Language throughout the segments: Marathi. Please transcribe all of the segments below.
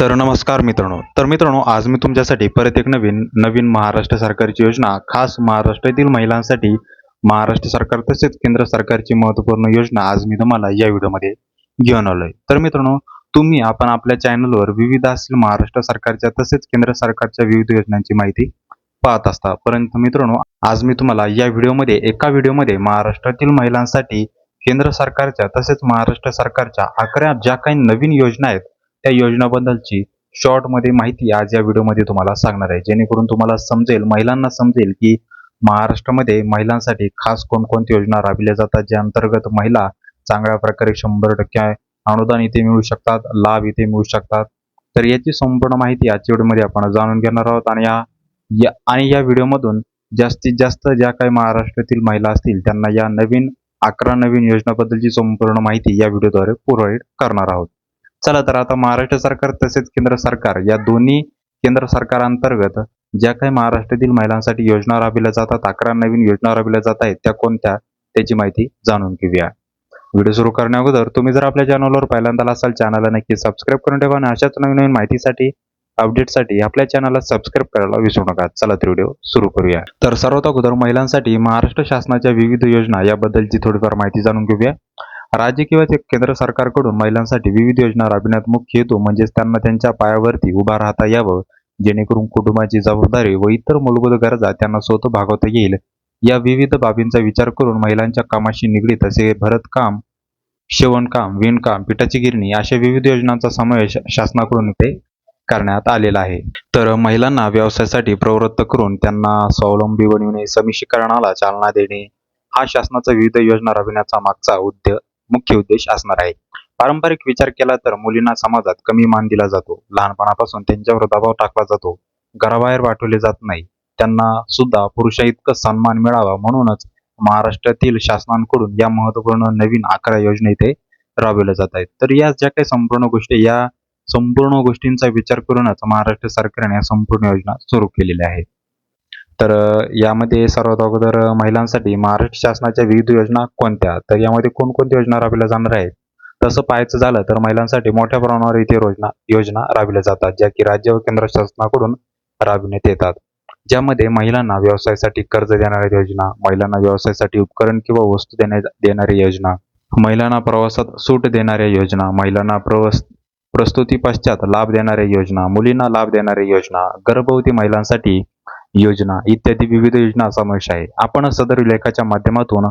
तर नमस्कार मित्रांनो. तर मित्रांनो आज मी तुमच्यासाठी परत एक नवीन नवीन महाराष्ट्र सरकारची योजना खास महाराष्ट्रातील महिलांसाठी महाराष्ट्र सरकार तसेच केंद्र सरकारची महत्त्वपूर्ण योजना आज मी तुम्हाला या व्हिडिओमध्ये घेऊन आलोय. तर मित्रांनो तुम्ही आपण आपल्या चॅनलवर विविध असतील महाराष्ट्र सरकारच्या तसेच केंद्र सरकारच्या विविध योजनांची माहिती पाहत असता. परंतु मित्रांनो आज मी तुम्हाला या व्हिडिओमध्ये एका व्हिडिओमध्ये महाराष्ट्रातील महिलांसाठी केंद्र सरकारच्या तसेच महाराष्ट्र सरकारच्या अकरा ज्या काही नवीन योजना आहेत त्या योजनाबद्दलची शॉर्टमध्ये माहिती आज या व्हिडिओमध्ये तुम्हाला सांगणार आहे. जेणेकरून तुम्हाला समजेल महिलांना समजेल की महाराष्ट्रामध्ये महिलांसाठी खास कोणकोणत्या योजना राबविल्या जातात ज्या अंतर्गत महिला चांगल्या प्रकारे शंभर टक्के अनुदान इथे मिळू शकतात लाभ इथे मिळू शकतात. तर याची संपूर्ण माहिती आजच्या व्हिडिओमध्ये आपण जाणून घेणार आहोत आणि या या आणि या व्हिडिओमधून जास्तीत जास्त ज्या काही महाराष्ट्रातील महिला असतील त्यांना या नवीन अकरा नवीन योजनाबद्दलची संपूर्ण माहिती या व्हिडिओद्वारे प्रोव्हाइड करणार आहोत. चला तर आता महाराष्ट्र सरकार तसेच केंद्र सरकार या दोन्ही केंद्र सरकारांतर्गत ज्या काही महाराष्ट्रातील महिलांसाठी योजना राबविल्या जातात अकरा नवीन योजना राबविल्या जात आहेत त्या कोणत्या? त्याची माहिती जाणून घेऊया. व्हिडिओ सुरू करण्या अगोदर तुम्ही जर आपल्या चॅनलवर पहिल्यांदा असाल चॅनलला नक्की सबस्क्राईब करून ठेवा आणि अशाच नवीन नवीन माहितीसाठी अपडेटसाठी आपल्या चॅनलला सबस्क्राईब करायला विसरू नका. चला तर व्हिडिओ सुरू करूया. तर सर्वात अगोदर महिलांसाठी महाराष्ट्र शासनाच्या विविध योजना याबद्दलची थोडीफार माहिती जाणून घेऊया. राज्य किंवा ते केंद्र सरकारकडून महिलांसाठी विविध योजना राबविण्यात मुख्य हेतू म्हणजेच त्यांना त्यांच्या पायावरती उभा राहता यावं जेणेकरून कुटुंबाची जबाबदारी व इतर मूलभूत गरजा त्यांना स्वतः भागवता येईल. या विविध बाबींचा विचार करून महिलांच्या कामाशी निगडीत असे भरतकाम शेवणकाम विणकाम पिठाची गिरणी अशा विविध योजनांचा समावेश शासनाकडून इथे करण्यात आलेला आहे. तर महिलांना व्यवसायासाठी प्रवृत्त करून त्यांना स्वावलंबी बनविणे समिशीकरणाला चालना देणे हा शासनाचा विविध योजना राबविण्याचा मागचा उद्देश मुख्य उद्देश असणार आहे. पारंपरिक विचार केला तर मुलींना समाजात कमी मान दिला जातो. लहानपणापासून त्यांच्यावर दबाव टाकला जातो. घराबाहेर पाठवले जात नाही. त्यांना सुद्धा पुरुषा इतकं सन्मान मिळावा म्हणूनच महाराष्ट्रातील शासनांकडून या महत्त्वपूर्ण नवीन अकरा योजना इथे राबविल्या जात आहेत. तर या ज्या काही संपूर्ण गोष्टी या संपूर्ण गोष्टींचा विचार करूनच महाराष्ट्र सरकारने या संपूर्ण योजना सुरू केलेल्या आहेत. तर यामध्ये सर्वात अगोदर महिलांसाठी महाराष्ट्र शासनाच्या विविध योजना कोणत्या? तर यामध्ये कोणकोणत्या योजना राबविल्या जाणार आहेत? तसं पाहायचं झालं तर महिलांसाठी मोठ्या प्रमाणावर इथे योजना योजना राबविल्या जातात ज्या की राज्य व केंद्र शासनाकडून राबविण्यात येतात. ज्यामध्ये महिलांना व्यवसायासाठी कर्ज देणाऱ्या योजना महिलांना व्यवसायासाठी उपकरण किंवा वस्तू देण्या देणाऱ्या योजना महिलांना प्रवासात सूट देणाऱ्या योजना महिलांना प्रवास प्रस्तुती पश्चात लाभ देणाऱ्या योजना मुलींना लाभ देणाऱ्या योजना गर्भवती महिलांसाठी योजना इत्यादी विविध योजना समावेश आहे. आपण सदर लेखाच्या माध्यमातून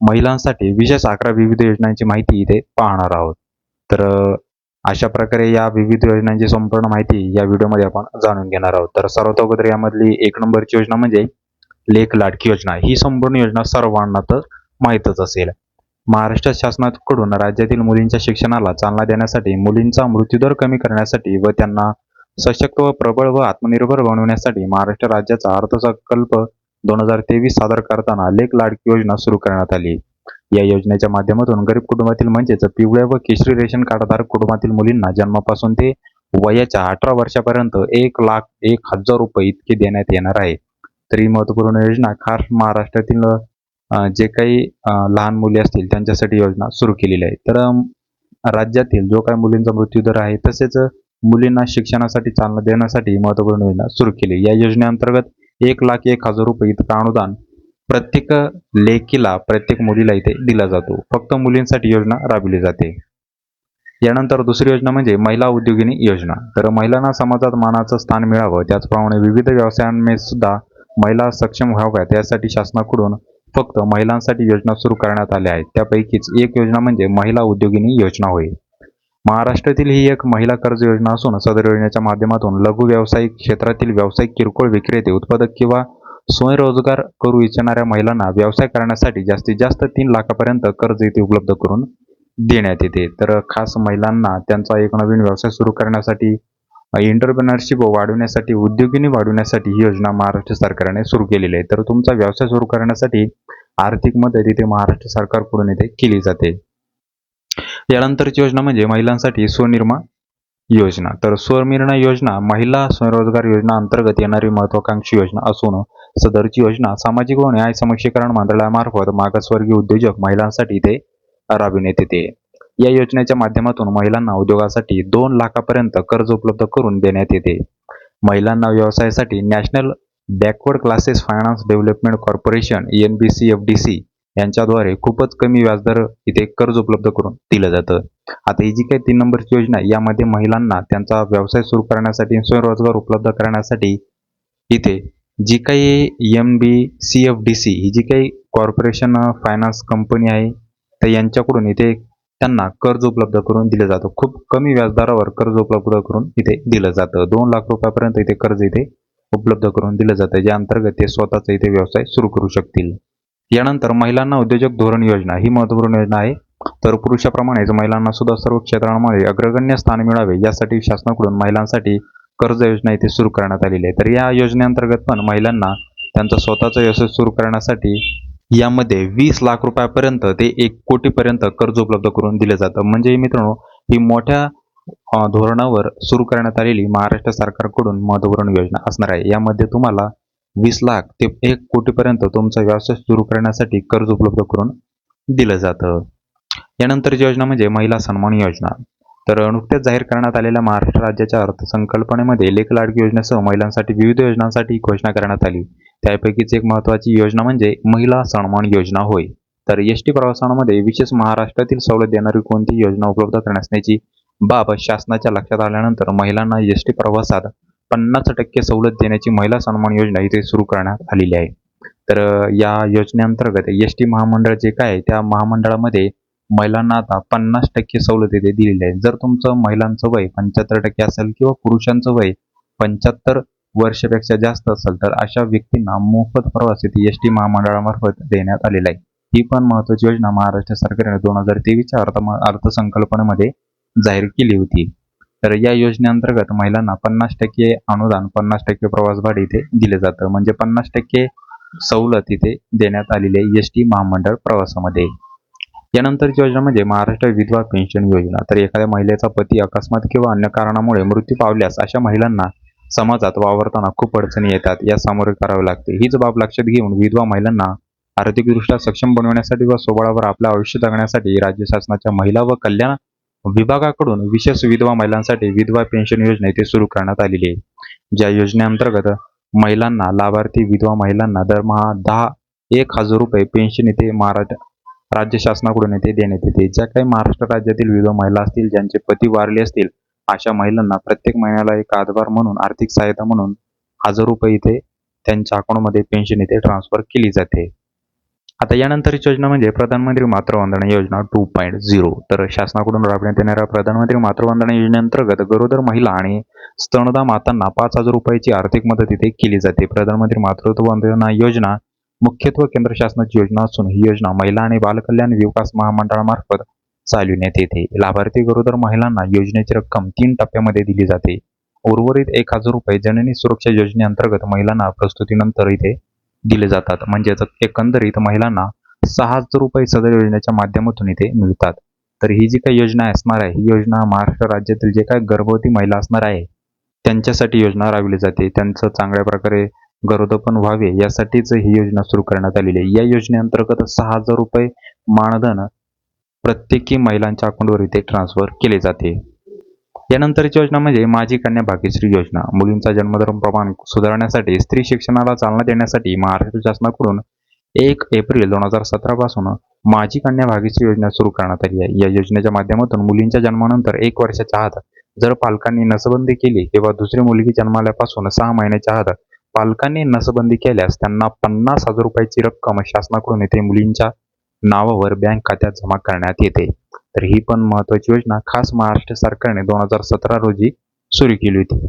महिलांसाठी विशेष अकरा विविध योजनांची माहिती इथे पाहणार आहोत. तर अशा प्रकारे या विविध योजनांची संपूर्ण माहिती या व्हिडिओमध्ये आपण जाणून घेणार आहोत. तर सर्वात अगोदर यामधली एक नंबरची योजना म्हणजे लेख लाडकी योजना. ही संपूर्ण योजना सर्वांना तर माहीतच असेल. महाराष्ट्र शासनाकडून राज्यातील मुलींच्या शिक्षणाला चालना देण्यासाठी मुलींचा मृत्यूदर कमी करण्यासाठी व त्यांना सशक्त व प्रबळ व आत्मनिर्भर बनवण्यासाठी महाराष्ट्र राज्याचा अर्थसंकल्प दोन हजार तेवीस सादर करताना लेख लाडकी योजना सुरू करण्यात आली. या योजनेच्या माध्यमातून गरीब कुटुंबातील म्हणजेच पिवळ्या व केशरी रेशन कार्डधारक कुटुंबातील मुलींना जन्मापासून ते वयाच्या अठरा वर्षापर्यंत एक लाख एक हजार रुपये इतके देण्यात येणार आहे. तर ही महत्त्वपूर्ण योजना खास महाराष्ट्रातील जे काही लहान मुली असतील त्यांच्यासाठी योजना सुरू केलेली आहे. तर राज्यातील जो काही मुलींचा मृत्यूदर आहे तसेच मुलींना शिक्षणासाठी चालना देण्यासाठी महत्त्वपूर्ण योजना सुरू केली. या योजनेअंतर्गत एक लाख एक हजार रुपये इतकं अनुदान प्रत्येक लेखीला प्रत्येक मुलीला इथे दिला जातो. फक्त मुलींसाठी योजना राबविली जाते. यानंतर दुसरी योजना म्हणजे महिला उद्योगिनी योजना. तर महिलांना समाजात मानाचं स्थान मिळावं त्याचप्रमाणे विविध व्यवसायांमध्ये सुद्धा महिला सक्षम व्हाव्यात यासाठी शासनाकडून फक्त महिलांसाठी योजना सुरू करण्यात आल्या आहेत. त्यापैकीच एक योजना म्हणजे महिला उद्योगिनी योजना होय. महाराष्ट्रातील ही एक महिला कर्ज योजना असून सदर योजनेच्या माध्यमातून लघु व्यावसायिक क्षेत्रातील व्यावसायिक किरकोळ विक्रेते उत्पादक किंवा स्वयंरोजगार करू इच्छिणाऱ्या महिलांना व्यवसाय करण्यासाठी जास्तीत जास्त तीन लाखापर्यंत कर्ज इथे उपलब्ध करून देण्यात येते. तर खास महिलांना त्यांचा एक नवीन व्यवसाय सुरू करण्यासाठी एंटरप्रिनरशिप वाढवण्यासाठी उद्योगिनी वाढवण्यासाठी ही योजना महाराष्ट्र सरकारने सुरू केलेली आहे. तर तुमचा व्यवसाय सुरू करण्यासाठी आर्थिक मदत इथे महाराष्ट्र सरकारकडून इथे केली जाते. यानंतरची योजना म्हणजे महिलांसाठी स्वनिर्मा योजना. तर स्वनिर्णय योजना महिला स्वयंरोजगार योजना अंतर्गत येणारी महत्वाकांक्षी योजना असून सदरची योजना सामाजिक व न्याय समक्षीकरण मंडळामार्फत मागासवर्गीय उद्योजक महिलांसाठी ते राबविण्यात येते. या योजनेच्या माध्यमातून महिलांना उद्योगासाठी दोन लाखापर्यंत कर्ज उपलब्ध करून देण्यात येते. महिलांना व्यवसायासाठी national backward classes finance development corporation N B C F D C यांच्याद्वारे खूपच कमी व्याजदर इथे कर्ज उपलब्ध करून दिलं जातं. आता ही जी काही तीन नंबरची योजना आहे यामध्ये महिलांना त्यांचा व्यवसाय सुरू करण्यासाठी स्वयंरोजगार उपलब्ध करण्यासाठी इथे जी काही M B C F D C ही जी काही कॉर्पोरेशन फायनान्स कंपनी आहे तर यांच्याकडून इथे त्यांना कर्ज उपलब्ध करून दिलं जातं. खूप कमी व्याजदरावर कर्ज उपलब्ध करून इथे दिलं जातं. दोन लाख रुपयापर्यंत इथे कर्ज इथे उपलब्ध करून दिलं जातं ज्या अंतर्गत ते स्वतःचा इथे व्यवसाय सुरू करू शकतील. यानंतर महिलांना उद्योजक धोरण योजना ही महत्त्वपूर्ण योजना आहे. तर पुरुषाप्रमाणेच महिलांना सुद्धा सर्व क्षेत्रांमध्ये अग्रगण्य स्थान मिळावे यासाठी शासनाकडून महिलांसाठी कर्ज योजना इथे सुरू करण्यात आलेली आहे. तर या योजनेअंतर्गत पण महिलांना त्यांचा स्वतःचा व्यवसाय सुरू करण्यासाठी यामध्ये वीस लाख रुपयापर्यंत ते एक कोटीपर्यंत कर्ज उपलब्ध करून दिलं जातं. म्हणजे मित्रांनो ही मोठ्या धोरणावर सुरू करण्यात आलेली महाराष्ट्र सरकारकडून महत्त्वपूर्ण योजना असणार आहे. यामध्ये तुम्हाला वीस लाख ते एक कोटीपर्यंत तुमचा व्यवसाय सुरू करण्यासाठी कर्ज उपलब्ध करून दिलं जातं. यानंतरची योजना म्हणजे महिला सन्मान योजना. तर नुकत्याच जाहीर करण्यात आलेल्या महाराष्ट्र राज्याच्या अर्थसंकल्पनेमध्ये लेख लाडकी योजनेसह महिलांसाठी विविध योजनांसाठी घोषणा करण्यात आली. त्यापैकीच एक महत्त्वाची योजना म्हणजे महिला सन्मान योजना होय. तर एस टी प्रवासांमध्ये विशेष महाराष्ट्रातील सवलत देणारी कोणती योजना उपलब्ध करण्याची बाब शासनाच्या लक्षात आल्यानंतर महिलांना एस टी प्रवासात पन्नास टक्के सवलत देण्याची महिला सन्मान योजना इथे सुरू करण्यात आलेली आहे. तर या योजनेअंतर्गत एस टी महामंडळ जे काय आहे, त्या महामंडळामध्ये महिलांना आता पन्नास टक्के सवलत इथे दिलेली आहे. जर तुमचं महिलांचं वय पंच्याहत्तर टक्के असेल किंवा पुरुषांचं वय पंच्याहत्तर वर्षापेक्षा जास्त असेल तर अशा व्यक्तींना मोफत प्रवास इथे एस टी महामंडळामार्फत देण्यात आलेला आहे. ही पण महत्वाची योजना महाराष्ट्र सरकारने दोन हजार तेवीसच्या अर्थ अर्थसंकल्पनेमध्ये जाहीर केली होती. तर या योजनेअंतर्गत महिलांना पन्नास टक्के अनुदान पन्नास टक्के प्रवास भाडे इथे दिले जातं. म्हणजे पन्नास टक्के सवलत इथे देण्यात आलेली आहे एस टी महामंडळ प्रवासामध्ये. यानंतरची योजना म्हणजे महाराष्ट्र विधवा पेन्शन योजना. तर एखाद्या महिलेचा पती अकस्मात किंवा अन्य कारणामुळे मृत्यू पावल्यास अशा महिलांना समाजात वावरताना खूप अडचणी येतात. या सामोरे करावे लागते. हीच बाब लक्षात घेऊन विधवा महिलांना आर्थिकदृष्ट्या सक्षम बनवण्यासाठी व सोबळावर आपलं आयुष्य जगण्यासाठी राज्य शासनाच्या महिला व कल्याण विभागाकडून विशेष विधवा महिलांसाठी विधवा पेन्शन योजना इथे सुरू करण्यात आलेली आहे. ज्या योजनेअंतर्गत महिलांना लाभार्थी विधवा महिलांना दरमहा दहा एक हजार रुपये पेन्शन इथे महाराष्ट्र राज्य शासनाकडून इथे देण्यात येते. ज्या काही महाराष्ट्र राज्यातील विधवा महिला असतील ज्यांचे पती वारले असतील अशा महिलांना प्रत्येक महिन्याला एक आधार म्हणून आर्थिक सहायता म्हणून हजार रुपये इथे त्यांच्या अकाउंटमध्ये पेन्शन इथे ट्रान्सफर केली जाते. आता यानंतरची योजना म्हणजे प्रधानमंत्री मातृवंदना योजना टू पॉईंट झिरो तर शासनाकडून राबवण्यात येणाऱ्या प्रधानमंत्री मातृवंदना योजनेअंतर्गत गरोदर महिला आणि स्तनदा मातांना पाच हजार रुपयाची आर्थिक मदत इथे केली जाते. प्रधानमंत्री मातृत्व वंदना योजना मुख्यत्वे केंद्र शासनाची योजना असून ही योजना महिला आणि बालकल्याण विकास महामंडळामार्फत चालविण्यात येते. लाभार्थी गरोदर महिलांना योजनेची रक्कम तीन टप्प्यामध्ये दिली जाते. उर्वरित एक हजार रुपये जननी सुरक्षा योजनेअंतर्गत महिलांना प्रस्तुतीनंतर इथे दिले जातात. म्हणजेच एकंदरीत महिलांना सहा हजार रुपये सदर योजनेच्या माध्यमातून इथे मिळतात. तर ही जी काही योजना असणार आहे ही योजना महाराष्ट्र राज्यातील जे काही गर्भवती महिला असणार आहे त्यांच्यासाठी योजना राबविली जाते. त्यांचं चांगल्या प्रकारे गरोदपण व्हावे यासाठीच ही योजना सुरू करण्यात आलेली आहे. या योजनेअंतर्गत सहा हजार रुपये मानधन प्रत्येकी महिलांच्या अकाउंटवर इथे ट्रान्सफर केले जाते. यानंतरची योजना म्हणजे माझी कन्या भाग्यश्री योजना. मुलींचा जन्मदर प्रमाण सुधारण्यासाठी स्त्री शिक्षणाला चालना देण्यासाठी महाराष्ट्र शासनाकडून एक एप्रिल दोन हजार सतरा पासून माझी कन्या भाग्यश्री योजना सुरू करण्यात आली आहे. या योजनेच्या माध्यमातून मुलींच्या जन्मानंतर एक वर्षाच्या आत जर पालकांनी नसबंदी केली किंवा दुसरी मुलगी जन्माल्यापासून सहा महिन्याच्या आत पालकांनी नसबंदी केल्यास त्यांना पन्नास हजार रुपयाची रक्कम शासनाकडून येथे मुलींच्या नावावर बँक खात्यात जमा करण्यात येते. तर ही पण महत्वाची योजना खास महाराष्ट्र सरकारने दोन हजार सतरा रोजी सुरू केली होती.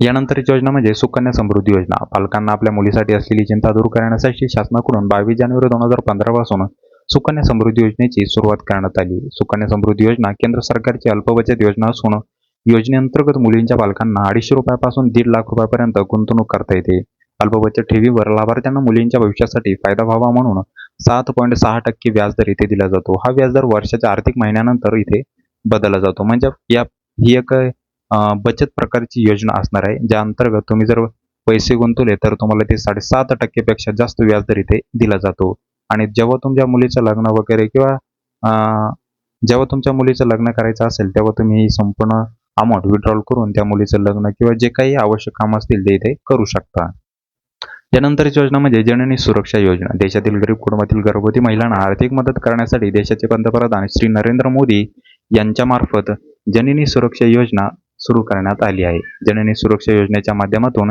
यानंतरची योजना म्हणजे सुकन्या समृद्धी योजना. पालकांना आपल्या मुलीसाठी असलेली चिंता दूर करण्यासाठी शासनाकडून बावीस जानेवारी दोन हजार पंधरा पासून सुकन्या समृद्धी योजनेची सुरुवात करण्यात आली. सुकन्या समृद्धी योजना केंद्र सरकारची अल्पबचत योजना असून योजनेअंतर्गत मुलींच्या पालकांना अडीचशे रुपयापासून दीड लाख रुपयापर्यंत गुंतवणूक करता येते. अल्पबचत ठेवीवर लाभार्थ्यांना मुलींच्या भविष्यासाठी फायदा व्हावा म्हणून सात पॉईंट सहा टक्के व्याजदर इथे दिला जातो. हा व्याजदर वर्षाच्या आर्थिक महिन्यानंतर इथे बदलला जातो. म्हणजे या ही एक बचत प्रकारची योजना असणार आहे. ज्या अंतर्गत तुम्ही जर पैसे गुंतवले तर तुम्हाला ते साडेसात टक्केपेक्षा जास्त व्याजदर इथे दिला जातो. आणि जेव्हा तुमच्या मुलीचं लग्न वगैरे किंवा जेव्हा तुमच्या मुलीचं लग्न करायचं असेल तेव्हा तुम्ही ही संपूर्ण अमाऊंट विड्रॉल करून त्या मुलीचं लग्न किंवा जे काही आवश्यक काम असतील ते इथे करू शकता. यानंतरची योजना म्हणजे जननी सुरक्षा योजना. देशातील गरीब कुटुंबातील गर्भवती महिलांना आर्थिक मदत करण्यासाठी देशाचे पंतप्रधान श्री नरेंद्र मोदी यांच्यामार्फत जननी सुरक्षा योजना सुरू करण्यात आली आहे. जननी सुरक्षा योजनेच्या माध्यमातून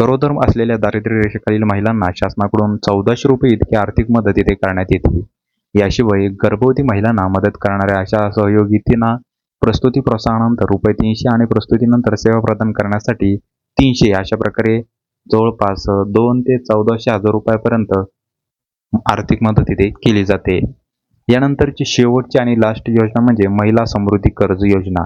गरोदर असलेल्या दारिद्र्य रेषेखालील महिलांना शासनाकडून चौदाशे रुपये इतकी आर्थिक मदत इथे करण्यात येते. याशिवाय गर्भवती महिलांना मदत करणाऱ्या अशा सहयोगितींना प्रस्तुती प्रोत्साहनानंतर रुपये तीनशे आणि प्रस्तुतीनंतर सेवा प्रदान करण्यासाठी तीनशे अशा प्रकारे जवळपास दोन ते चौदाशे हजार रुपयापर्यंत आर्थिक मदत इथे केली जाते. यानंतरची शेवटची आणि लास्ट योजना म्हणजे महिला समृद्धी कर्ज योजना.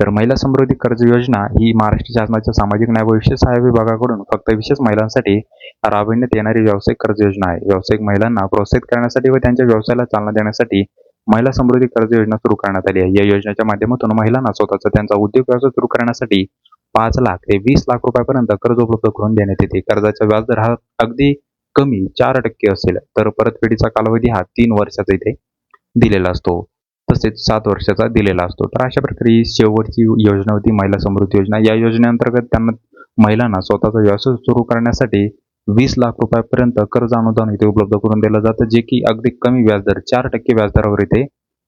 तर महिला समृद्धी कर्ज योजना ही महाराष्ट्र शासनाच्या सामाजिक न्याय व विशेष सहाय्य विभागाकडून फक्त विशेष महिलांसाठी राबविण्यात येणारी व्यावसायिक कर्ज योजना आहे. व्यावसायिक महिलांना प्रोत्साहित करण्यासाठी व त्यांच्या व्यवसायाला चालना देण्यासाठी महिला समृद्धी कर्ज योजना सुरू करण्यात आली आहे. या योजनेच्या माध्यमातून महिलांना स्वतःचा त्यांचा उद्योग व्यवसाय सुरू करण्यासाठी पाच लाख ते वीस लाख रुपयापर्यंत कर्ज उपलब्ध करून देण्यात येते. कर्जाचा व्याजदर हा अगदी कमी चार टक्के असेल तर परतफेडीचा कालावधी हा तीन वर्षाचा इथे दिलेला असतो. तसेच सात वर्षाचा दिलेला असतो. तर अशा प्रकारे ही शेवटची योजना होती महिला समृद्धी योजना. या योजनेअंतर्गत त्यांना महिलांना स्वतःचा व्यवसाय सुरू करण्यासाठी वीस लाख रुपयापर्यंत कर्ज अनुदान इथे उपलब्ध करून दिलं जातं जे की अगदी कमी व्याजदर चार टक्के व्याजदरावर इथे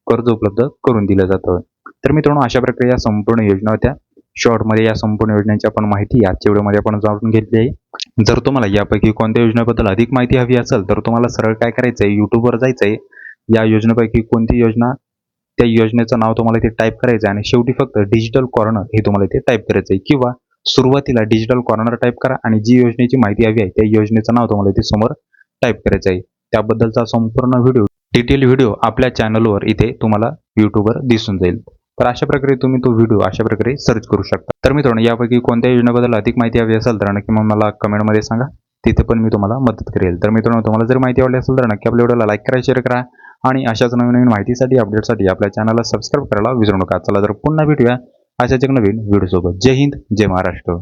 कर्ज उपलब्ध करून दिलं जातं. तर मित्रांनो अशा प्रकारे या संपूर्ण योजना होत्या. शॉर्टमध्ये या संपूर्ण योजनेची आपण माहिती आजच्या व्हिडिओमध्ये आपण जाणून घेतली आहे. जर तुम्हाला यापैकी कोणत्या योजनेबद्दल अधिक माहिती हवी असेल तर तुम्हाला सरळ काय करायचं आहे यूट्यूबवर जायचं आहे या योजनेपैकी कोणती योजना त्या योजनेचं नाव तुम्हाला इथे टाईप करायचं आहे आणि शेवटी फक्त डिजिटल कॉर्नर हे तुम्हाला इथे टाईप करायचं आहे किंवा सुरुवातीला डिजिटल कॉर्नर टाईप करा आणि जी योजनेची माहिती हवी आहे त्या योजनेचं नाव तुम्हाला इथे समोर टाईप करायचं आहे त्याबद्दलचा संपूर्ण व्हिडिओ डिटेल व्हिडिओ आपल्या चॅनलवर इथे तुम्हाला यूट्यूबवर दिसून जाईल. तर अशा प्रकारे तुम्ही तो व्हिडिओ अशा प्रकारे सर्च करू शकता. तर मित्रांनो यापैकी कोणत्या योजनेबद्दल अधिक माहिती हवी असेल तर नक्की मग मला कमेंटमध्ये सांगा. तिथे पण मी तुम्हाला मदत करेल. तर मित्रांनो तुम्हाला जर माहिती आवडली असेल तर नक्की आपल्या व्हिडिओला लाईक करा शेअर करा आणि अशाच नवीन नवीन माहितीसाठी अपडेटसाठी आपल्या चॅनलला सबस्क्राईब करायला विसरू नका. चला तर पुन्हा भेटूया अशाच एक नवीन व्हिडिओसोबत जय हिंद जय महाराष्ट्र.